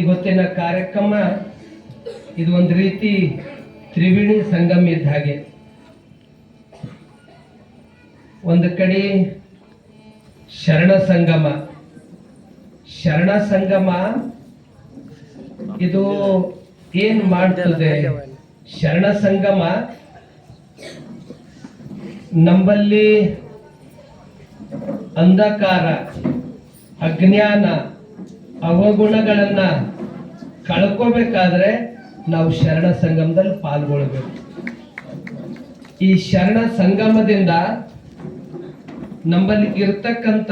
ಇವತ್ತಿನ ಕಾರ್ಯಕ್ರಮ ಇದು ಒಂದು ರೀತಿ ತ್ರಿವೇಣಿ ಸಂಗಮ ಇದ್ದ ಹಾಗೆ. ಒಂದು ಕಡೆ ಶರಣ ಸಂಗಮ. ಶರಣ ಸಂಗಮ ಇದು ಏನ್ ಮಾಡ್ತದೆ? ಶರಣ ಸಂಗಮ ನಂಬಲ್ಲಿ ಅಂಧಕಾರ, ಅಜ್ಞಾನ ಅವಗುಣಗಳನ್ನ ಕಳ್ಕೋಬೇಕಾದ್ರೆ ನಾವು ಶರಣ ಸಂಗಮದಲ್ಲಿ ಪಾಲ್ಗೊಳ್ಬೇಕು. ಈ ಶರಣ ಸಂಗಮದಿಂದ ನಮ್ಮಲ್ಲಿ ಇರ್ತಕ್ಕಂಥ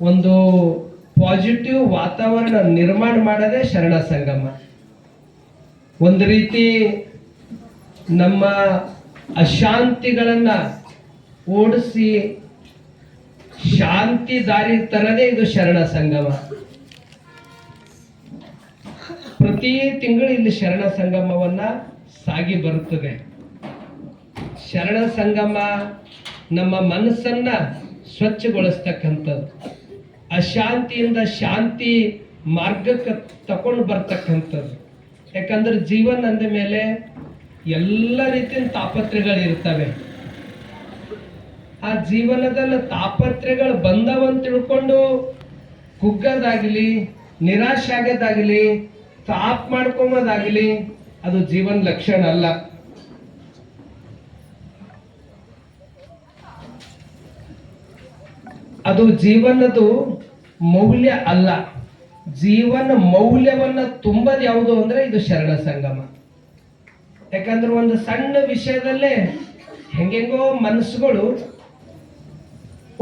ಒಂದು ಪಾಸಿಟಿವ್ ವಾತಾವರಣ ನಿರ್ಮಾಣ ಮಾಡೋದೇ ಶರಣ ಸಂಗಮ. ಒಂದು ರೀತಿ ನಮ್ಮ ಅಶಾಂತಿಗಳನ್ನ ಓಡಿಸಿ ಶಾಂತಿ ದಾರಿ ತರದೇ ಇದು ಶರಣ ಸಂಗಮ. ಪ್ರತಿ ತಿಂಗಳು ಇಲ್ಲಿ ಶರಣ ಸಂಗಮವನ್ನ ಸಾಗಿ ಬರುತ್ತದೆ. ಶರಣ ಸಂಗಮ ನಮ್ಮ ಮನಸ್ಸನ್ನ ಸ್ವಚ್ಛಗೊಳಿಸ್ತಕ್ಕಂಥದ್ದು. ಅಶಾಂತಿಯಿಂದ ಶಾಂತಿ ಮಾರ್ಗಕ್ಕೆ ತಕೊಂಡು ಬರ್ತಕ್ಕಂಥದ್ದು. ಯಾಕಂದ್ರೆ ಜೀವನ ಅಂದ ಮೇಲೆ ಎಲ್ಲ ರೀತಿಯ ತಾಪತ್ರೆಗಳು ಇರ್ತವೆ ಆ ಜೀವನದಲ್ಲಿ ತಾಪತ್ರೆಗಳು ಬಂದವಂತ ತಿಳ್ಕೊಂಡು ಕುಗ್ಗದಾಗಲಿ, ನಿರಾಶೆ ಆಗೋದಾಗಲಿ, ತಾಪ್ ಮಾಡ್ಕೊಂಬೋದಾಗಲಿ, ಅದು ಜೀವನ ಲಕ್ಷಣ ಅಲ್ಲ. ಅದು ಜೀವನದು ಮೌಲ್ಯ ಅಲ್ಲ. ಜೀವನ ಮೌಲ್ಯವನ್ನ ತುಂಬದ್ ಯಾವುದು ಅಂದ್ರೆ ಇದು ಶರಣ ಸಂಗಮ. ಯಾಕಂದ್ರೆ ಒಂದು ಸಣ್ಣ ವಿಷಯದಲ್ಲೇ ಹೆಂಗೆಂಗೋ ಮನಸ್ಸುಗಳು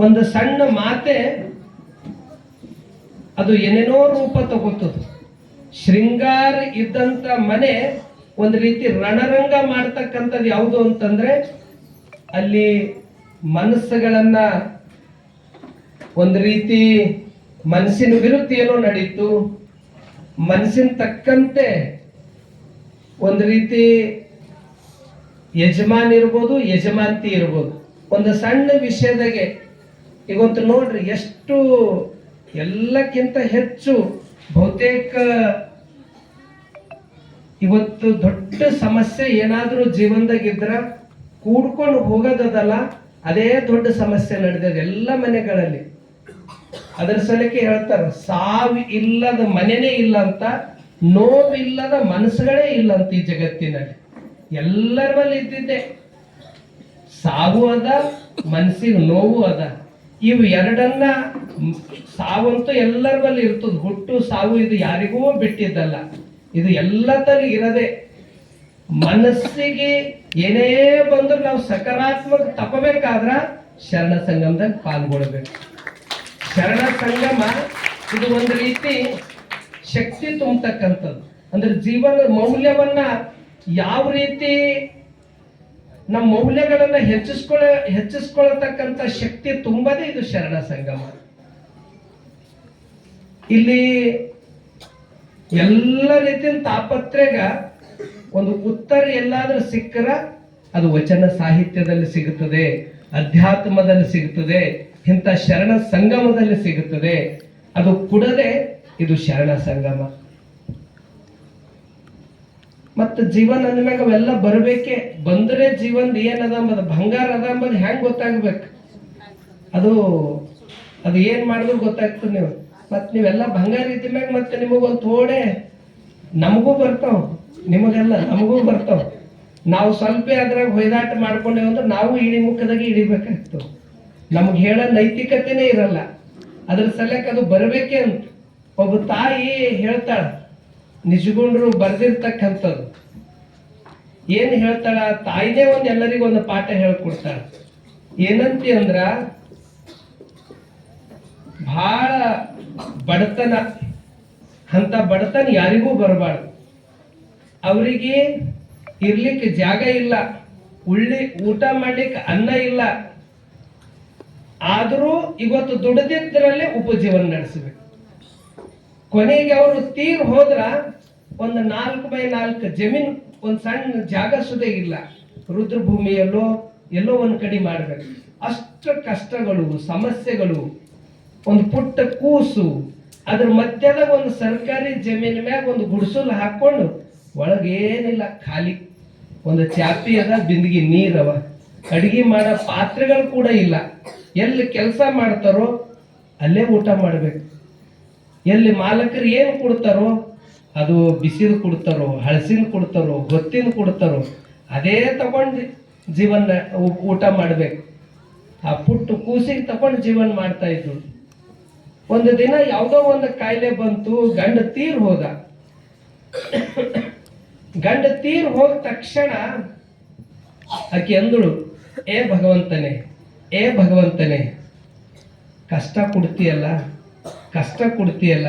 ಒಂದು ಸಣ್ಣ ಮಾತೆ ಅದು ಏನೇನೋ ರೂಪ ತಗೋತದ ಶೃಂಗಾರ ಇದ್ದಂತ ಮನೆ ಒಂದು ರೀತಿ ರಣರಂಗ ಮಾಡ್ತಕ್ಕಂಥದ್ದು ಯಾವುದು ಅಂತಂದ್ರೆ ಅಲ್ಲಿ ಮನಸ್ಸುಗಳನ್ನ ಒಂದು ರೀತಿ ಮನಸ್ಸಿನ ವಿರುದ್ಧ ಏನೋ ನಡೀತು. ಮನಸ್ಸಿನ ತಕ್ಕಂತೆ ಒಂದು ರೀತಿ ಯಜಮಾನ್ ಇರ್ಬೋದು ಯಜಮಾಂತಿ ಇರ್ಬೋದು. ಒಂದು ಸಣ್ಣ ವಿಷಯದಾಗೆ ಇವತ್ತು ನೋಡ್ರಿ, ಎಷ್ಟು ಎಲ್ಲಕ್ಕಿಂತ ಹೆಚ್ಚು ಬಹುತೇಕ ಇವತ್ತು ದೊಡ್ಡ ಸಮಸ್ಯೆ ಏನಾದರೂ ಜೀವನದಾಗಿದ್ರ ಕೂಡ್ಕೊಂಡು ಹೋಗೋದದಲ್ಲ, ಅದೇ ದೊಡ್ಡ ಸಮಸ್ಯೆ ನಡೆದಿದೆ ಎಲ್ಲ ಮನೆಗಳಲ್ಲಿ. ಅದರ ಸಲಕ್ಕೆ ಹೇಳ್ತಾರೆ, ಸಾವು ಇಲ್ಲದ ಮನೆನೇ ಇಲ್ಲ ಅಂತ, ನೋವಿಲ್ಲದ ಮನಸ್ಸುಗಳೇ ಇಲ್ಲ ಅಂತ ಈ ಜಗತ್ತಿನಲ್ಲಿ. ಎಲ್ಲರ ಮೇಲೆ ಇದ್ದಿದ್ದೆ. ಸಾವು ಅದ, ಮನಸ್ಸಿಗೆ ನೋವು ಅದ. ಇವು ಎರಡನ್ನ ಸಾವಂತೂ ಎಲ್ಲರ ಬಲ್ಲಿ ಇರ್ತದ. ಹುಟ್ಟು, ಸಾವು ಇದು ಯಾರಿಗೂ ಬಿಟ್ಟಿದ್ದಲ್ಲ. ಇದು ಎಲ್ಲದಲ್ಲಿ ಇರದೆ ಮನಸ್ಸಿಗೆ ಏನೇ ಬಂದ್ರು ನಾವು ಸಕಾರಾತ್ಮಕ ತಪ್ಪಬೇಕಾದ್ರ ಶರಣ ಸಂಗಮದಾಗ ಪಾಲ್ಗೊಳ್ಬೇಕು ಶರಣ ಸಂಗಮ ಇದು ಒಂದು ರೀತಿ ಶಕ್ತಿ ತುಂಬತಕ್ಕಂಥದ್ದು. ಅಂದ್ರೆ ಜೀವನ ಮೌಲ್ಯವನ್ನ ಯಾವ ರೀತಿ ನಮ್ಮ ಮೌಲ್ಯಗಳನ್ನ ಹೆಚ್ಚಿಸ್ಕೊಳ್ಳ ಹೆಚ್ಚಿಸ್ಕೊಳ್ತಕ್ಕಂಥ ಶಕ್ತಿ ತುಂಬದೇ ಇದು ಶರಣ ಸಂಗಮ. ಇಲ್ಲಿ ಎಲ್ಲ ರೀತಿಯ ತಾಪತ್ರೆಗ ಒಂದು ಉತ್ತರ ಎಲ್ಲಾದ್ರೂ ಸಿಕ್ಕರ ಅದು ವಚನ ಸಾಹಿತ್ಯದಲ್ಲಿ ಸಿಗುತ್ತದೆ, ಅಧ್ಯಾತ್ಮದಲ್ಲಿ ಸಿಗುತ್ತದೆ, ಇಂಥ ಶರಣ ಸಂಗಮದಲ್ಲಿ ಸಿಗುತ್ತದೆ. ಅದು ಕೂಡಲೇ ಇದು ಶರಣ ಸಂಗಮ. ಮತ್ತು ಜೀವನ ಅಂದ್ಮ್ಯಾಗ ಅವೆಲ್ಲ ಬರ್ಬೇಕೆ? ಬಂದ್ರೆ ಜೀವನದ ಏನದ ಅಂಬದು ಬಂಗಾರ ಅದ ಅಂಬದು ಹೆಂಗ್ ಗೊತ್ತಾಗ್ಬೇಕು? ಅದು ಅದು ಏನ್ ಮಾಡಿದ್ರು ಗೊತ್ತಾಗ್ತದೆ ನೀವು. ಮತ್ ನೀವೆಲ್ಲ ಬಂಗಾರ ಇದ್ಮ್ಯಾಗ ಮತ್ತೆ ನಿಮಗೊಂದು ಥೋಡೆ ನಮಗೂ ಬರ್ತಾವ. ನಿಮಗೆಲ್ಲ ನಮಗೂ ಬರ್ತಾವ. ನಾವು ಸ್ವಲ್ಪ ಅದ್ರಾಗ ಹೊಯ್ದಾಟ ಮಾಡ್ಕೊಂಡೇವು ಅಂದ್ರೆ ನಾವು ಇಳಿ ಮುಖದಾಗೆ ಇಳಿಬೇಕಾಗ್ತದೆ ನಮ್ಗೆ ಹೇಳೋ ನೈತಿಕತೆನೇ ಇರಲ್ಲ. ಅದ್ರ ಸಲಕ್ಕೆ ಅದು ಬರಬೇಕೆ ಅಂತ. ಒಬ್ಬ ತಾಯಿ ಹೇಳ್ತಾಳ ನಿಜಗುಂಡ್ರು ಬರ್ದಿರ್ತಕ್ಕಂಥದ್ದು. ಏನು ಹೇಳ್ತಾಳ? ತಾಯಿನೇ ಒಂದು ಎಲ್ಲರಿಗೂ ಒಂದು ಪಾಠ ಹೇಳ್ಕೊಡ್ತಾಳ. ಏನಂತಿ ಅಂದ್ರ ಬಹಳ ಬಡತನ, ಅಂತ ಬಡತನ ಯಾರಿಗೂ ಬರಬಾರ್ದು. ಅವರಿಗೆ ಇರ್ಲಿಕ್ಕೆ ಜಾಗ ಇಲ್ಲ, ಉಳ್ಳಿ, ಊಟ ಮಾಡ್ಲಿಕ್ಕೆ ಅನ್ನ ಇಲ್ಲ. ಆದರೂ ಇವತ್ತು ದುಡಿದಿದ್ದರಲ್ಲೇ ಉಪಜೀವನ ನಡೆಸಬೇಕು. ಕೊನೆಗೆ ಅವರು ತೀರ್ ಹೋದ್ರ ಒಂದು ನಾಲ್ಕು ಬೈ ನಾಲ್ಕು ಜಮೀನ್, ಒಂದು ಸಣ್ಣ ಜಾಗ ಸುದೇ ಇಲ್ಲ. ರುದ್ರಭೂಮಿಯಲ್ಲೋ ಎಲ್ಲೋ ಒಂದು ಕಡೆ ಮಾಡ್ಬೇಕು. ಅಷ್ಟು ಕಷ್ಟಗಳು, ಸಮಸ್ಯೆಗಳು, ಒಂದು ಪುಟ್ಟ ಕೂಸು, ಅದ್ರ ಮಧ್ಯದಾಗ ಒಂದು ಸರ್ಕಾರಿ ಜಮೀನ್ ಮ್ಯಾಗ ಒಂದು ಗುಡಿಸಲು ಹಾಕೊಂಡು ಒಳಗೇನಿಲ್ಲ, ಖಾಲಿ. ಒಂದು ಚಾಪಿ ಅದ, ಬಿಂದಿಗೆ ನೀರವ ಅಡಿಗೆ ಮಾಡೋ ಪಾತ್ರೆಗಳು ಕೂಡ ಇಲ್ಲ. ಎಲ್ಲಿ ಕೆಲಸ ಮಾಡ್ತಾರೋ ಅಲ್ಲೇ ಊಟ ಮಾಡ್ಬೇಕು. ಎಲ್ಲಿ ಮಾಲಕರು ಏನು ಕೊಡ್ತಾರೋ, ಅದು ಬಿಸಿದು ಕೊಡ್ತಾರೋ ಹಳಸಿನ ಕೊಡ್ತಾರೋ ಗೊತ್ತಿನ ಕೊಡ್ತಾರೋ, ಅದೇ ತಗೊಂಡು ಜೀವನ ಊಟ ಮಾಡಬೇಕು. ಆ ಪುಟ್ಟು ಕೂಸಿಗೆ ತಗೊಂಡು ಜೀವನ ಮಾಡ್ತಾ ಇದ್ರು. ಒಂದು ದಿನ ಯಾವುದೋ ಒಂದು ಕಾಯಿಲೆ ಬಂತು, ಗಂಡ ತೀರ್ ಹೋದ. ಗಂಡ ತೀರ್ ಹೋದ ತಕ್ಷಣ ಆಕೆ ಅಂದಳು ಏ ಭಗವಂತನೇ ಏ ಭಗವಂತನೇ, ಕಷ್ಟ ಕೊಡ್ತೀಯಲ್ಲ ಕಷ್ಟ ಕೊಡ್ತೀಯಲ್ಲ?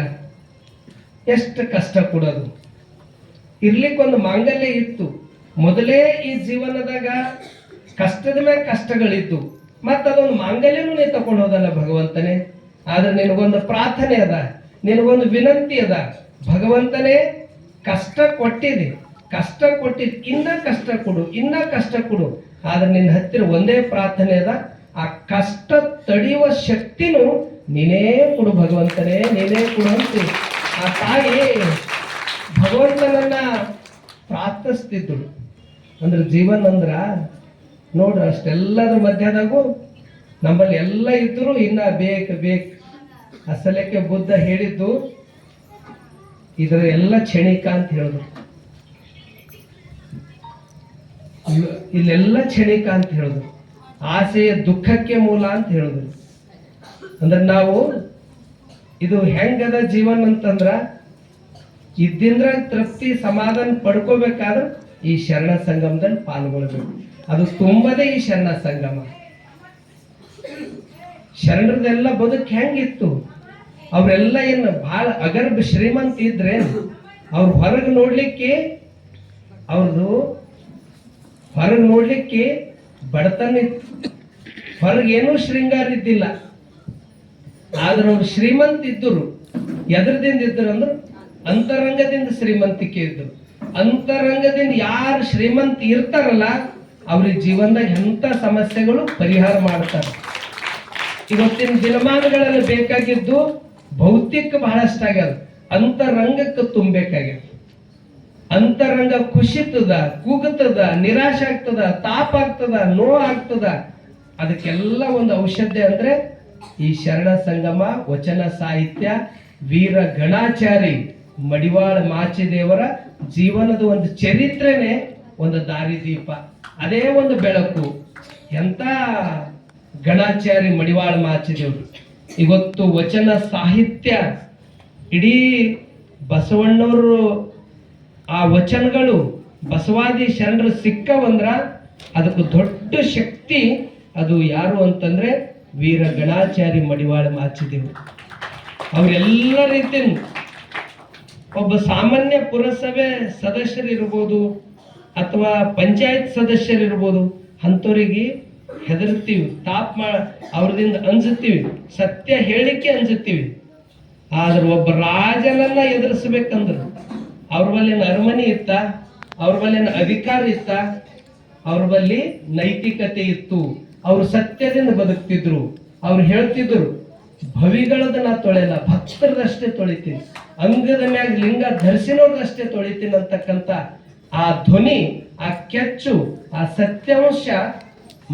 ಎಷ್ಟು ಕಷ್ಟ ಕೊಡೋದು? ಇರ್ಲಿಕ್ಕೊಂದು ಮಾಂಗಲ್ಯ ಇತ್ತು. ಮೊದಲೇ ಈ ಜೀವನದಾಗ ಕಷ್ಟದ ಮೇಲೆ ಕಷ್ಟಗಳಿತ್ತು ಮತ್ತು ಅದೊಂದು ಮಾಂಗಲ್ಯನೂ ನೀ ತಗೊಂಡು ಹೋದಲ್ಲ ಭಗವಂತನೇ? ಆದ್ರೆ ನಿನಗೊಂದು ಪ್ರಾರ್ಥನೆ ಅದ, ನಿನಗೊಂದು ವಿನಂತಿ ಅದ. ಭಗವಂತನೇ, ಕಷ್ಟ ಕೊಟ್ಟಿದೆ, ಕಷ್ಟ ಕೊಟ್ಟಿದ್, ಇನ್ನ ಕಷ್ಟ ಕೊಡು, ಇನ್ನ ಕಷ್ಟ ಕೊಡು. ಆದ್ರೆ ನಿನ್ನ ಹತ್ತಿರ ಒಂದೇ ಪ್ರಾರ್ಥನೆ ಅದ, ಆ ಕಷ್ಟ ತಡೆಯುವ ಶಕ್ತಿನೂ ನೀನೇ ಕೊಡು ಭಗವಂತನೇ, ನೀನೇ ಕೊಡು ಅಂತ. ಆ ತಾಯಿ ಭಗವಂತನನ್ನ ಪ್ರಾರ್ಥಿಸ್ತಿದ್ದಳು. ಅಂದ್ರೆ ಜೀವನ ಅಂದ್ರ ನೋಡ್ರಿ ಅಷ್ಟೆಲ್ಲದ ಮಧ್ಯದಾಗೂ ನಮ್ಮಲ್ಲಿ ಎಲ್ಲ ಇದ್ರು ಇನ್ನ ಬೇಕು ಬೇಕು. ಅಸಲಕ್ಕೆ ಬುದ್ಧ ಹೇಳಿದ್ದು ಇದರ ಎಲ್ಲ ಕ್ಷಣಿಕ ಅಂತ ಹೇಳಿದ್ರು. ಇಲ್- ಇಲ್ಲೆಲ್ಲ ಕ್ಷಣಿಕ ಅಂತ ಹೇಳಿದ್ರು. ಆಸೆಯ ದುಃಖಕ್ಕೆ ಮೂಲ ಅಂತ ಹೇಳಿದ್ರು. ಅಂದ್ರೆ ನಾವು ಇದು ಹೆಂಗದ ಜೀವನ ಅಂತಂದ್ರ ಇದ್ದಿಂದ್ರ ತೃಪ್ತಿ ಸಮಾಧಾನ ಪಡ್ಕೋಬೇಕಾದ್ರೆ ಈ ಶರಣ ಸಂಗಮದಲ್ಲಿ ಪಾಲ್ಗೊಳ್ಬೇಕು. ಅದು ತುಂಬದೇ ಈ ಶರಣ ಸಂಗಮ. ಶರಣರದೆಲ್ಲ ಬದುಕು ಹೆಂಗಿತ್ತು? ಅವರೆಲ್ಲ ಏನು ಬಹಳ ಅಗರ್ಭ ಶ್ರೀಮಂತ ಇದ್ರೆ ಅವ್ರು ಹೊರಗೆ ನೋಡ್ಲಿಕ್ಕೆ ಅವ್ರದ್ದು ಹೊರಗೆ ನೋಡ್ಲಿಕ್ಕೆ ಬಡತನ ಇತ್ತು. ಹೊರಗೆ ಏನೂ ಶೃಂಗಾರ ಇದ್ದಿಲ್ಲ. ಆದ್ರೆ ಅವ್ರು ಶ್ರೀಮಂತ ಇದ್ದರು. ಎದ್ರದಿಂದ ಇದ್ದರು ಅಂದ್ರೆ ಅಂತರಂಗದಿಂದ ಶ್ರೀಮಂತಿಕೆ ಇದ್ದರು. ಅಂತರಂಗದಿಂದ ಯಾರು ಶ್ರೀಮಂತ ಇರ್ತಾರಲ್ಲ, ಅವ್ರಿಗೆ ಜೀವನದಾಗ ಎಂಥ ಸಮಸ್ಯೆಗಳು ಪರಿಹಾರ ಮಾಡ್ತಾರೆ. ಇವತ್ತಿನ ದಿನಮಾನಗಳಲ್ಲಿ ಬೇಕಾಗಿದ್ದು ಭೌತಿಕ ಬಹಳಷ್ಟಾಗ್ಯದ ಅಂತರಂಗಕ್ಕೆ ತುಂಬಬೇಕಾಗ್ಯದ. ಅಂತರಂಗ ಖುಷಿತದ ಕೂಗುತ್ತದ ನಿರಾಶೆ ಆಗ್ತದ, ತಾಪ ಆಗ್ತದ, ನೋವು ಆಗ್ತದ. ಅದಕ್ಕೆಲ್ಲ ಒಂದು ಔಷಧಿ ಅಂದ್ರೆ ಈ ಶರಣ ಸಂಗಮ, ವಚನ ಸಾಹಿತ್ಯ, ವೀರ ಗಣಾಚಾರಿ, ಮಡಿವಾಳ ಮಾಚಿದೇವರ ಜೀವನದ ಒಂದು ಚರಿತ್ರೆನೇ ಒಂದು ದಾರಿದೀಪ ಅದೇ ಒಂದು ಬೆಳಕು. ಎಂತ ಗಣಾಚಾರಿ, ಮಡಿವಾಳ ಮಾಚಿದೇವರು. ಇವತ್ತು ವಚನ ಸಾಹಿತ್ಯ ಇಡೀ ಬಸವಣ್ಣವರು ಆ ವಚನಗಳು ಬಸವಾದಿ ಶರಣರು ಸಿಕ್ಕವಂದ್ರ ಅದಕ್ಕೆ ದೊಡ್ಡ ಶಕ್ತಿ ಅದು ಯಾರು ಅಂತಂದ್ರೆ ವೀರ ಗಣಾಚಾರಿ ಮಡಿವಾಳ ಮಾಚಿದೆವು ಅವರೆಲ್ಲ ರೀತಿ ಒಬ್ಬ ಸಾಮಾನ್ಯ ಪುರಸಭೆ ಸದಸ್ಯರಿರ್ಬೋದು ಅಥವಾ ಪಂಚಾಯತ್ ಸದಸ್ಯರಿರ್ಬೋದು ಅಂಥವ್ರಿಗೆ ಹೆದರ್ತೀವಿ, ತಾಪ್ ಮಾ, ಅವ್ರದಿಂದ ಅಂಜುತ್ತೀವಿ ಸತ್ಯ ಹೇಳಿಕೆ ಅಂಜುತ್ತೀವಿ ಆದ್ರೆ ಒಬ್ಬ ರಾಜನನ್ನ ಎದುರಿಸ್ಬೇಕಂದ್ರು, ಅವ್ರ ಬಲ್ಲಿನ ಅರಮನೆ ಇತ್ತ, ಅವ್ರ ಬಲ್ಲಿನ ಅಧಿಕಾರ ಇತ್ತ, ಅವ್ರ ಬಲ್ಲಿ ನೈತಿಕತೆ ಇತ್ತು. ಅವ್ರು ಸತ್ಯದಿಂದ ಬದುಕ್ತಿದ್ರು. ಅವ್ರು ಹೇಳ್ತಿದ್ರು, ಭವಿಗಳದ ನಾ ತೊಳೆಯಲ್ಲ ಭಕ್ತರದಷ್ಟೇ ತೊಳಿತೀನಿ. ಅಂಗದ ಮ್ಯಾಗ ಲಿಂಗ ಧರಿಸಿನವ್ರದಷ್ಟೇ ತೊಳಿತೀನಿ ಅಂತಕ್ಕಂಥ ಆ ಧ್ವನಿ, ಆ ಕೆಚ್ಚು, ಆ ಸತ್ಯಾಂಶ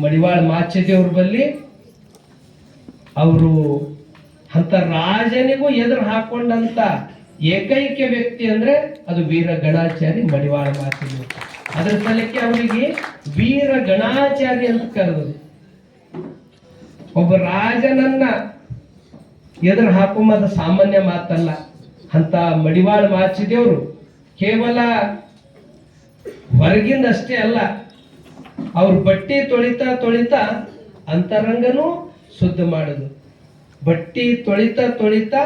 ಮಡಿವಾಳ ಮಾಚದೇವ್ರ ಬಲ್ಲಿ ಅವರು ಅಂತ ರಾಜನಿಗೂ ಎದುರು ಹಾಕೊಂಡಂತ ಏಕೈಕ ವ್ಯಕ್ತಿ ಅಂದ್ರೆ ಅದು ವೀರ ಗಣಾಚಾರಿ ಮಡಿವಾಳ ಮಾತಿನ ಅದರ ಸಲಕ್ಕೆ ಅವರಿಗೆ ವೀರ ಗಣಾಚಾರಿ ಅಂತ ಕರೆದರು ಒಬ್ಬ ರಾಜನನ್ನ ಎದುರು ಹಾಕೊಂಬದು ಸಾಮಾನ್ಯ ಮಾತಲ್ಲ, ಅಂತ ಮಡಿವಾಳ ಮಾಚಿದೇವರು ಕೇವಲ ಹೊರಗಿಂದ ಅಷ್ಟೇ ಅಲ್ಲ, ಅವ್ರ ಬಟ್ಟಿ ತೊಳಿತಾ ತೊಳಿತಾ ಅಂತರಂಗನೂ ಶುದ್ಧ ಮಾಡುದು. ಬಟ್ಟಿ ತೊಳಿತಾ ತೊಳಿತಾ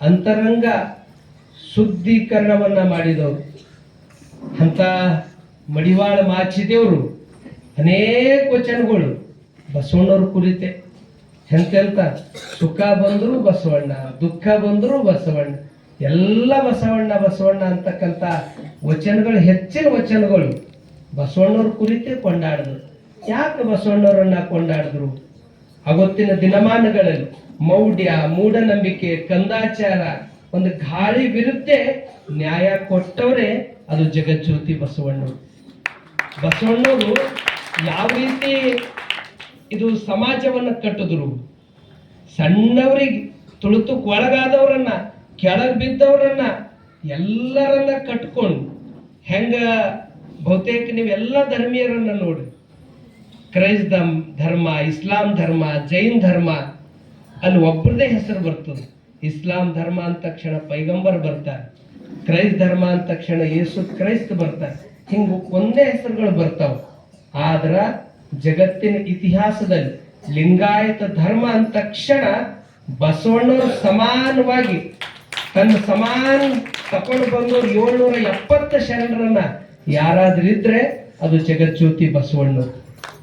ಅಂತರಂಗ ಶುದ್ಧೀಕರಣವನ್ನ ಮಾಡಿದವರು. ಅಂತ ಮಡಿವಾಳ ಮಾಚಿದೇವರು ಅನೇಕ ವಚನಗಳು ಬಸವಣ್ಣವ್ರ ಕುರಿತೆ. ಎಂತೆಂತ ಸುಖ ಬಂದರೂ ಬಸವಣ್ಣ, ದುಃಖ ಬಂದರೂ ಬಸವಣ್ಣ. ಎಲ್ಲ ಬಸವಣ್ಣ ಬಸವಣ್ಣ ಅಂತಕ್ಕಂಥ ವಚನಗಳು, ಹೆಚ್ಚಿನ ವಚನಗಳು ಬಸವಣ್ಣವ್ರ ಕುರಿತೇ ಕೊಂಡಾಡಿದ್ರು. ಯಾಕೆ ಬಸವಣ್ಣವರನ್ನ ಕೊಂಡಾಡಿದ್ರು? ಅವತ್ತಿನ ದಿನಮಾನಗಳಲ್ಲಿ ಮೌಢ್ಯ, ಮೂಢನಂಬಿಕೆ, ಕಂದಾಚಾರ, ಒಂದು ಗಾಳಿ ವಿರುದ್ಧ ನ್ಯಾಯ ಕೊಟ್ಟವರೇ ಅದು ಜಗಜ್ಯೋತಿ ಬಸವಣ್ಣವರು. ಬಸವಣ್ಣವರು ಯಾವ ರೀತಿ ಇದು ಸಮಾಜವನ್ನು ಕಟ್ಟಿದ್ರು. ಸಣ್ಣವರಿಗೆ ತುಳಿತು ಒಳಗಾದವರನ್ನ ಕೆಳಗೆ ಬಿದ್ದವರನ್ನ ಎಲ್ಲರನ್ನ ಕಟ್ಕೊಂಡು, ಹೆಂಗ ಬಹುತೇಕ ನೀವೆಲ್ಲ ಧರ್ಮೀಯರನ್ನ ನೋಡಿ. ಕ್ರೈಸ್ತ ಧರ್ಮ, ಇಸ್ಲಾಂ ಧರ್ಮ, ಜೈನ್ ಧರ್ಮ, ಅಲ್ಲಿ ಒಬ್ಬರದೇ ಹೆಸರು ಬರ್ತದೆ. ಇಸ್ಲಾಂ ಧರ್ಮ ಅಂದ ತಕ್ಷಣ ಪೈಗಂಬರ್ ಬರ್ತಾರೆ. ಕ್ರೈಸ್ತ ಧರ್ಮ ಅಂದ ತಕ್ಷಣ ಯೇಸು ಕ್ರೈಸ್ತ ಬರ್ತಾರೆ. ಹಿಂಗ ಒಂದೇ ಹೆಸರುಗಳು ಬರ್ತಾವ. ಆದ್ರ ಜಗತ್ತಿನ ಇತಿಹಾಸದಲ್ಲಿ ಲಿಂಗಾಯತ ಧರ್ಮ ಅಂದ ತಕ್ಷಣ ಬಸವಣ್ಣವರು ಸಮಾನವಾಗಿ ತನ್ನ ಸಮಾನ ತಕೊಂಡು ಬಂದು ಏಳ್ನೂರ ಎಪ್ಪತ್ತ ಶರಣರನ್ನ ಯಾರಾದ್ರೂ ಇದ್ರೆ ಅದು ಜಗಜ್ಯೋತಿ ಬಸವಣ್ಣ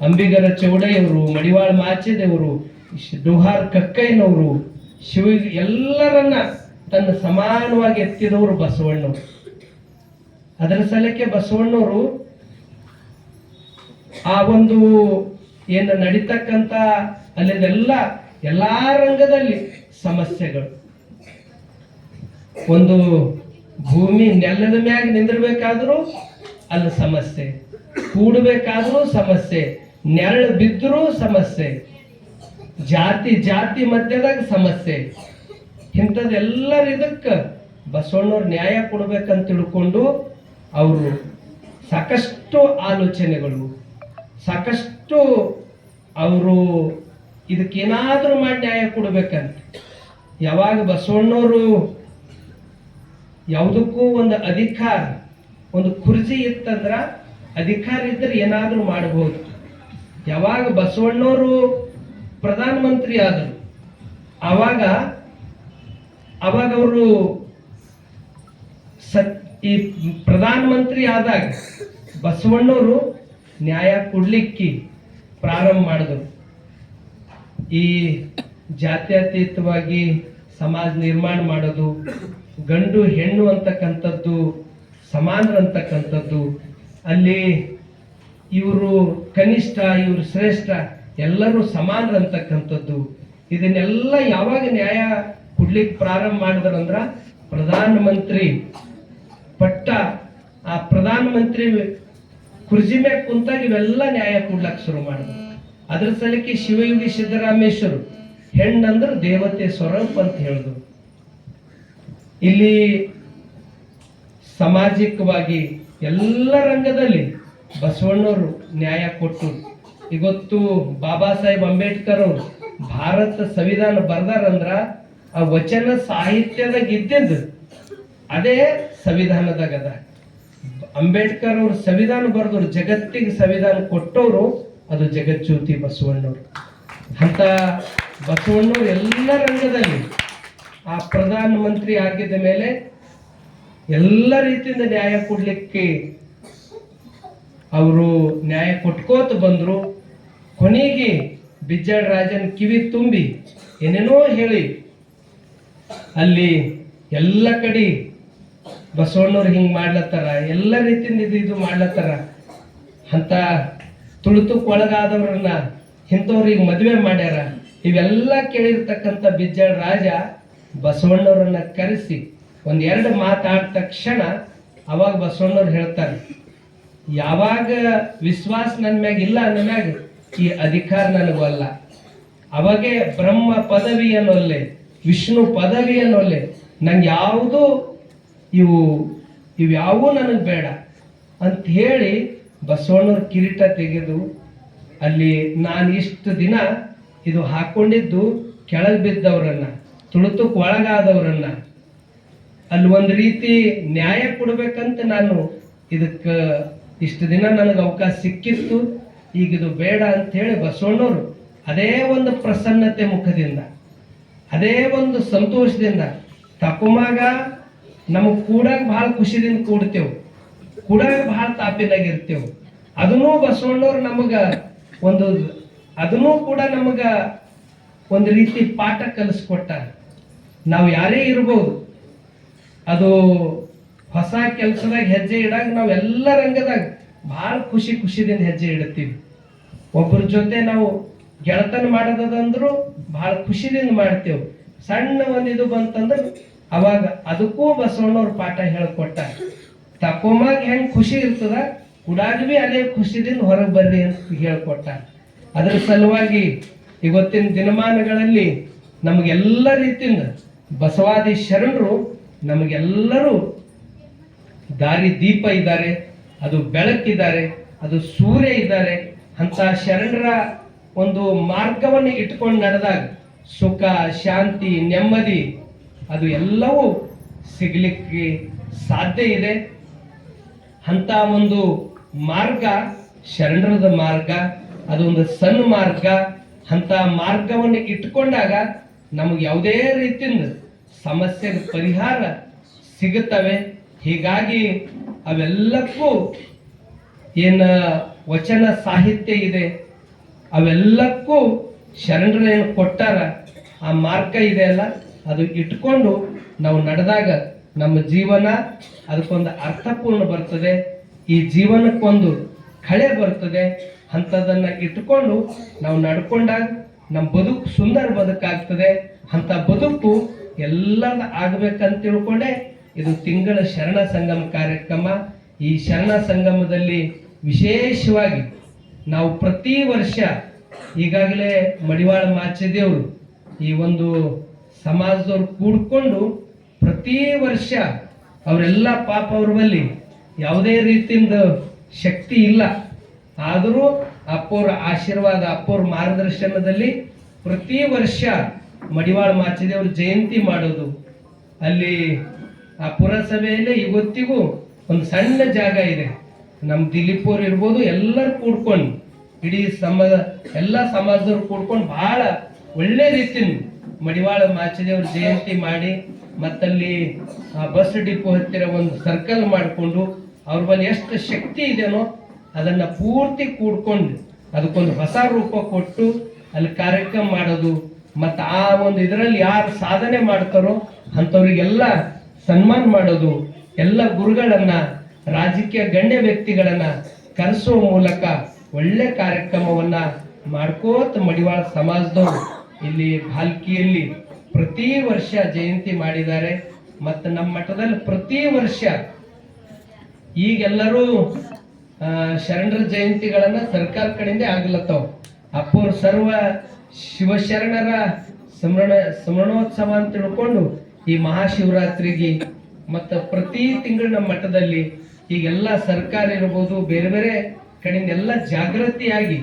ಅಂಬಿಗರ ಚೌಡಯ್ಯವರು, ಮಡಿವಾಳ ಮಾಚೆದೇವರು ಡುಹಾರ್ ಕಕ್ಕಯ್ಯನವರು, ಶಿವ ಎಲ್ಲರನ್ನ ತನ್ನ ಸಮಾನವಾಗಿ ಎತ್ತಿದವರು ಬಸವಣ್ಣವರು ಅದರ ಸಲಕ್ಕೆ ಬಸವಣ್ಣವರು ಆ ಒಂದು ಏನು ನಡೀತಕ್ಕಂಥ ಅಲ್ಲಿದೆಲ್ಲ ಎಲ್ಲ ರಂಗದಲ್ಲಿ ಸಮಸ್ಯೆಗಳು. ಒಂದು ಭೂಮಿ ನೆಲದ ಮ್ಯಾಗ ನಿಂದಿರ್ಬೇಕಾದ್ರೂ ಅಲ್ಲಿ ಸಮಸ್ಯೆ, ಕೂಡಬೇಕಾದ್ರೂ ಸಮಸ್ಯೆ, ನೆರಳು ಬಿದ್ದರೂ ಸಮಸ್ಯೆ, ಜಾತಿ ಜಾತಿ ಮಧ್ಯದಾಗ ಸಮಸ್ಯೆ. ಇಂಥದ್ದೆಲ್ಲರ ಇದಕ್ಕೆ ಬಸವಣ್ಣವ್ರು ನ್ಯಾಯ ಕೊಡ್ಬೇಕಂತ ತಿಳ್ಕೊಂಡು ಅವರು ಸಾಕಷ್ಟು ಆಲೋಚನೆಗಳು ಸಾಕಷ್ಟು ಅವರು ಇದಕ್ಕೇನಾದ್ರೂ ಮಾಡಿ ನ್ಯಾಯ ಕೊಡ್ಬೇಕಂತ. ಯಾವಾಗ ಬಸವಣ್ಣವರು ಯಾವುದಕ್ಕೂ ಒಂದು ಅಧಿಕಾರ, ಒಂದು ಕುರ್ಜಿ ಇತ್ತಂದ್ರೆ ಅಧಿಕಾರ ಇದ್ದರೆ ಏನಾದರೂ ಮಾಡಬಹುದು ಯಾವಾಗ ಬಸವಣ್ಣವರು ಪ್ರಧಾನಮಂತ್ರಿ ಆದರು, ಆವಾಗ ಅವಾಗ ಅವರು ಸತ್ ಈ ಪ್ರಧಾನಮಂತ್ರಿ ಆದಾಗ ಬಸವಣ್ಣವರು ನ್ಯಾಯ ಕೊಡ್ಲಿಕ್ಕೆ ಪ್ರಾರಂಭ ಮಾಡಿದ್ರು. ಈ ಜಾತ್ಯತೀತವಾಗಿ ಸಮಾಜ ನಿರ್ಮಾಣ ಮಾಡೋದು, ಗಂಡು ಹೆಣ್ಣು ಅಂತಕ್ಕಂಥದ್ದು, ಸಮಾನರು ಅಂತಕ್ಕಂಥದ್ದು, ಅಲ್ಲಿ ಇವರು ಕನಿಷ್ಠ, ಇವರು ಶ್ರೇಷ್ಠ, ಎಲ್ಲರೂ ಸಮಾನರು ಅಂತಕ್ಕಂಥದ್ದು, ಇದನ್ನೆಲ್ಲ ಯಾವಾಗ ನ್ಯಾಯ ಕೊಡ್ಲಿಕ್ಕೆ ಪ್ರಾರಂಭ ಮಾಡಿದ್ರಂದ್ರ ಪ್ರಧಾನಮಂತ್ರಿ ಪಟ್ಟ, ಆ ಪ್ರಧಾನಮಂತ್ರಿ ಕುರ್ಜಿ ಮ್ಯಾಗ ಕುಂತಾಗ ಇವೆಲ್ಲ ನ್ಯಾಯ ಕೊಡ್ಲಕ್ ಶುರು ಮಾಡಿದ್ರು ಅದ್ರ ಸಲಕ್ಕೆ ಶಿವಯೋಗಿ ಸಿದ್ದರಾಮೇಶ್ವರು ಹೆಣ್ಣಂದ್ರ ದೇವತೆ ಸ್ವರೂಪ ಅಂತ ಹೇಳಿದ್ರು. ಇಲ್ಲಿ ಸಾಮಾಜಿಕವಾಗಿ ಎಲ್ಲ ರಂಗದಲ್ಲಿ ಬಸವಣ್ಣವರು ನ್ಯಾಯ ಕೊಟ್ಟು, ಇವತ್ತು ಬಾಬಾ ಸಾಹೇಬ್ ಅಂಬೇಡ್ಕರ್ ಅವರು ಭಾರತ ಸಂವಿಧಾನ ಬರ್ದಾರಂದ್ರ ಆ ವಚನ ಸಾಹಿತ್ಯದಾಗ ಇದ್ದಿದ್ದು, ಅದೇ ಸಂವಿಧಾನದಾಗ ಅದ. ಅಂಬೇಡ್ಕರ್ ಅವರು ಸಂವಿಧಾನ ಬರೆದವರು, ಜಗತ್ತಿಗೆ ಸಂವಿಧಾನ ಕೊಟ್ಟವರು ಅದು ಜಗಜ್ಯೋತಿ ಬಸವಣ್ಣವರು. ಅಂತ ಬಸವಣ್ಣವ್ರು ಎಲ್ಲ ರಂಗದಲ್ಲಿ ಆ ಪ್ರಧಾನ ಮಂತ್ರಿ ಆಗಿದ್ದ ಮೇಲೆ ಎಲ್ಲ ರೀತಿಯಿಂದ ನ್ಯಾಯ ಕೊಡ್ಲಿಕ್ಕೆ ಅವರು ನ್ಯಾಯ ಕೊಟ್ಕೋತ ಬಂದರು. ಕೊನೆಗೆ ಬಿಜ್ಜಾಳ ರಾಜನ್ ಕಿವಿ ತುಂಬಿ ಏನೇನೋ ಹೇಳಿ ಅಲ್ಲಿ ಎಲ್ಲ ಕಡೆ ಬಸವಣ್ಣವ್ರು ಹಿಂಗೆ ಮಾಡ್ಲತ್ತಾರ? ಎಲ್ಲ ರೀತಿಯಿಂದ ಇದು ಇದು ಮಾಡ್ಲತ್ತಾರ? ಅಂತ ತುಳಿತಕ್ಕೆ ಒಳಗಾದವ್ರನ್ನ ಇಂಥವ್ರಿಗೆ ಮದುವೆ ಮಾಡ್ಯಾರ. ಇವೆಲ್ಲ ಕೇಳಿರ್ತಕ್ಕಂಥ ಬಿಜ್ಜಳ ರಾಜ ಬಸವಣ್ಣವ್ರನ್ನ ಕರೆಸಿ ಒಂದೆರಡು ಮಾತಾಡಿದ ತಕ್ಷಣ ಅವಾಗ ಬಸವಣ್ಣವ್ರು ಹೇಳ್ತಾರೆ, ಯಾವಾಗ ವಿಶ್ವಾಸ ನನ್ನ ಮ್ಯಾಗ ಇಲ್ಲ ನನ್ನ ಮ್ಯಾಗ ಈ ಅಧಿಕಾರ ನನಗಲ್ಲ ಅವಾಗೆ ಬ್ರಹ್ಮ ಪದವಿ ಅನ್ನೋಲ್ಲೆ, ವಿಷ್ಣು ಪದವಿ ಅನ್ನೋಲ್ಲೆ, ನಂಗೆ ಯಾವುದು ಇವು ಇವ್ಯಾವೂ ನನಗೆ ಬೇಡ. ಅಂತ ಹೇಳಿ ಬಸವಣ್ಣವ್ರ ಕಿರೀಟ ತೆಗೆದು ಅಲ್ಲಿ ನಾನು ಇಷ್ಟು ದಿನ ಇದು ಹಾಕೊಂಡಿದ್ದು ಕೆಳಗೆ ಬಿದ್ದವರನ್ನ ತುಳಿತಕ್ಕೆ ಒಳಗಾದವರನ್ನ. ಅಲ್ಲಿ ಒಂದು ರೀತಿ ನ್ಯಾಯ ಕೊಡಬೇಕಂತ ನಾನು ಇದಕ್ಕೆ ಇಷ್ಟು ದಿನ ನನಗೆ ಅವಕಾಶ ಸಿಕ್ಕಿತ್ತು. ಈಗ ಇದು ಬೇಡ ಅಂತ ಹೇಳಿ ಬಸವಣ್ಣವರು ಅದೇ ಒಂದು ಪ್ರಸನ್ನತೆ ಮುಖದಿಂದ, ಅದೇ ಒಂದು ಸಂತೋಷದಿಂದ ತಪ್ಪುಮಾಗ ನಮಗೆ ಕೂಡಾಗ ಬಹಳ ಖುಷಿದಿಂದ ಕೂಡ್ತೇವೆ. ಕೂಡಾಗ ಭಾಳ ತಾಪಿನಾಗಿರ್ತೇವೆ ಅದನ್ನೂ ಬಸವಣ್ಣವ್ರು ನಮಗ ಒಂದು ಅದನ್ನು ಕೂಡ ನಮಗ ಒಂದು ರೀತಿ ಪಾಠ ಕಲಿಸ್ಕೊಟ್ಟಾರ. ನಾವು ಯಾರೇ ಇರ್ಬೋದು, ಅದು ಹೊಸ ಕೆಲಸದಾಗ ಹೆಜ್ಜೆ ಇಡಾಗ ನಾವು ಎಲ್ಲ ರಂಗದಾಗ ಭಾಳ ಖುಷಿ ಖುಷಿದಿಂದ ಹೆಜ್ಜೆ ಇಡ್ತೀವಿ. ಒಬ್ಬರ ಜೊತೆ ನಾವು ಗೆಳತನ ಮಾಡೋದಂದ್ರು ಬಹಳ ಖುಷಿದಿಂದ ಮಾಡ್ತೇವೆ. ಸಣ್ಣ ಒಂದು ಇದು ಬಂತಂದ್ರ ಅವಾಗ ಅದಕ್ಕೂ ಬಸವಣ್ಣವ್ರ ಪಾಠ ಹೇಳ್ಕೊಟ್ಟ ತಕೊಂಬಾಗ ಹೆಂಗ್ ಖುಷಿ ಇರ್ತದ? ಕುಡಾಗ ಅದೇ ಖುಷಿದಿಂದ ಹೊರಗೆ ಬರ್ರಿ ಅಂತ ಹೇಳ್ಕೊಟ್ಟ ಅದ್ರ ಸಲುವಾಗಿ ಇವತ್ತಿನ ದಿನಮಾನಗಳಲ್ಲಿ ನಮಗೆಲ್ಲ ರೀತಿಯಿಂದ ಬಸವಾದಿ ಶರಣರು ನಮಗೆಲ್ಲರೂ ದಾರಿ ದೀಪ ಇದ್ದಾರೆ, ಅದು ಬೆಳಕಿದ್ದಾರೆ, ಅದು ಸೂರ್ಯ ಇದ್ದಾರೆ ಅಂತ ಶರಣರ ಒಂದು ಮಾರ್ಗವನ್ನು ಇಟ್ಕೊಂಡು ನಡೆದಾಗ ಸುಖ, ಶಾಂತಿ, ನೆಮ್ಮದಿ ಅದು ಎಲ್ಲವೂ ಸಿಗಲಿಕ್ಕೆ ಸಾಧ್ಯ ಇದೆ. ಅಂತ ಒಂದು ಮಾರ್ಗ, ಶರಣರದ ಮಾರ್ಗ, ಅದೊಂದು ಸಣ್ಣ ಮಾರ್ಗ. ಅಂತ ಮಾರ್ಗವನ್ನು ಇಟ್ಕೊಂಡಾಗ ನಮಗೆ ಯಾವುದೇ ರೀತಿಯಿಂದ ಸಮಸ್ಯೆಗೆ ಪರಿಹಾರ ಸಿಗುತ್ತವೆ. ಹೀಗಾಗಿ ಅವೆಲ್ಲಕ್ಕೂ ಏನು ವಚನ ಸಾಹಿತ್ಯ ಇದೆ. ಅವೆಲ್ಲಕ್ಕೂ ಶರಣರೇನು ಕೊಟ್ಟಾರ? ಆ ಮಾರ್ಗ ಇದೆ ಅಲ್ಲ? ಅದು ಇಟ್ಕೊಂಡು ನಾವು ನಡೆದಾಗ ನಮ್ಮ ಜೀವನ ಅದಕ್ಕೊಂದು ಅರ್ಥಪೂರ್ಣ ಬರ್ತದೆ. ಈ ಜೀವನಕ್ಕೊಂದು ಕಳೆ ಬರ್ತದೆ. ಅಂಥದ್ದನ್ನು ಇಟ್ಕೊಂಡು ನಾವು ನಡ್ಕೊಂಡಾಗ ನಮ್ಮ ಬದುಕು ಸುಂದರ ಬದುಕಾಗ್ತದೆ. ಅಂತ ಬದುಕು ಎಲ್ಲದ ಆಗ್ಬೇಕಂತ ತಿಳ್ಕೊಂಡೆ ಇದು ತಿಂಗಳ ಶರಣ ಸಂಗಮ ಕಾರ್ಯಕ್ರಮ. ಈ ಶರಣ ಸಂಗಮದಲ್ಲಿ ವಿಶೇಷವಾಗಿ ನಾವು ಪ್ರತಿ ವರ್ಷ ಈಗಾಗಲೇ ಮಡಿವಾಳ ಮಾಚದೇವರು ಈ ಒಂದು ಸಮಾಜದವ್ರು ಕೂಡ್ಕೊಂಡು ಪ್ರತಿ ವರ್ಷ ಅವರೆಲ್ಲ ಪಾಪ ಅವ್ರ ಬಳಿ ಯಾವುದೇ ರೀತಿಯಿಂದ ಶಕ್ತಿ ಇಲ್ಲ. ಆದರೂ ಅಪ್ಪೋರ ಆಶೀರ್ವಾದ ಅಪ್ಪೋರ ಮಾರ್ಗದರ್ಶನದಲ್ಲಿ ಪ್ರತಿ ವರ್ಷ ಮಡಿವಾಳ ಮಾಚಿದೇವ್ರ ಜಯಂತಿ ಮಾಡೋದು. ಅಲ್ಲಿ ಆ ಪುರಸಭೆಯಲ್ಲೇ ಇವತ್ತಿಗೂ ಒಂದು ಸಣ್ಣ ಜಾಗ ಇದೆ. ನಮ್ಮ ದಿಲೀಪ್ ಅವ್ರು ಇರ್ಬೋದು, ಎಲ್ಲರೂ ಕೂಡ್ಕೊಂಡು ಇಡೀ ಸಮಾಜ ಎಲ್ಲ ಸಮಾಜದವ್ರು ಕೂಡ್ಕೊಂಡು ಬಹಳ ಒಳ್ಳೆ ರೀತಿಯಿಂದ ಮಡಿವಾಳ ಮಾಚದೇವ್ರ ಜಯಂತಿ ಮಾಡಿ ಮತ್ತಲ್ಲಿ, ಆ, ಬಸ್ ಡಿಪೋ ಹತ್ತಿರ ಒಂದು ಸರ್ಕಲ್ ಮಾಡಿಕೊಂಡು ಅವ್ರ ಬಳಿ ಎಷ್ಟು ಶಕ್ತಿ ಇದೆಯೋ ಅದನ್ನ ಪೂರ್ತಿ ಕೂಡ್ಕೊಂಡು ಅದಕ್ಕೊಂದು ಹೊಸ ರೂಪ ಕೊಟ್ಟು ಅಲ್ಲಿ ಕಾರ್ಯಕ್ರಮ ಮಾಡೋದು, ಮತ್ತು ಆ ಒಂದು ಇದರಲ್ಲಿ ಯಾರು ಸಾಧನೆ ಮಾಡ್ತಾರೋ ಅಂಥವ್ರಿಗೆಲ್ಲ ಸನ್ಮಾನ ಮಾಡೋದು, ಎಲ್ಲ ಗುರುಗಳನ್ನ, ರಾಜಕೀಯ ಗಣ್ಯ ವ್ಯಕ್ತಿಗಳನ್ನ ಕರೆಸುವ ಮೂಲಕ ಒಳ್ಳೆ ಕಾರ್ಯಕ್ರಮವನ್ನ ಮಾಡ್ಕೋತ ಮಡಿವಾಳ ಸಮಾಜದವರು. ಇಲ್ಲಿ ಭಾಲ್ಕಿಯಲ್ಲಿ ಪ್ರತಿ ವರ್ಷ ಜಯಂತಿ ಮಾಡಿದ್ದಾರೆ. ಮತ್ತು ನಮ್ಮ ಮಠದಲ್ಲಿ ಪ್ರತಿ ವರ್ಷ ಈಗೆಲ್ಲರೂ ಶರಣರ ಜಯಂತಿಗಳನ್ನು ಸರ್ಕಾರ ಕಡೆಯಿಂದ ಆಗ್ಲತ್ತವ. ಅಪ್ಪೋರ್ ಸರ್ವ ಶಿವಶರಣರ ಸ್ಮರಣ, ಸ್ಮರಣೋತ್ಸವ ಅಂತ ತಿಳ್ಕೊಂಡು ಈ ಮಹಾಶಿವರಾತ್ರಿಗೆ ಮತ್ತು ಪ್ರತಿ ತಿಂಗಳು ನಮ್ಮ ಮಠದಲ್ಲಿ ಈಗೆಲ್ಲ ಸರ್ಕಾರ ಇರ್ಬೋದು, ಬೇರೆ ಬೇರೆ ಕಡೆಯಿಂದ ಎಲ್ಲ ಜಾಗೃತಿಯಾಗಿ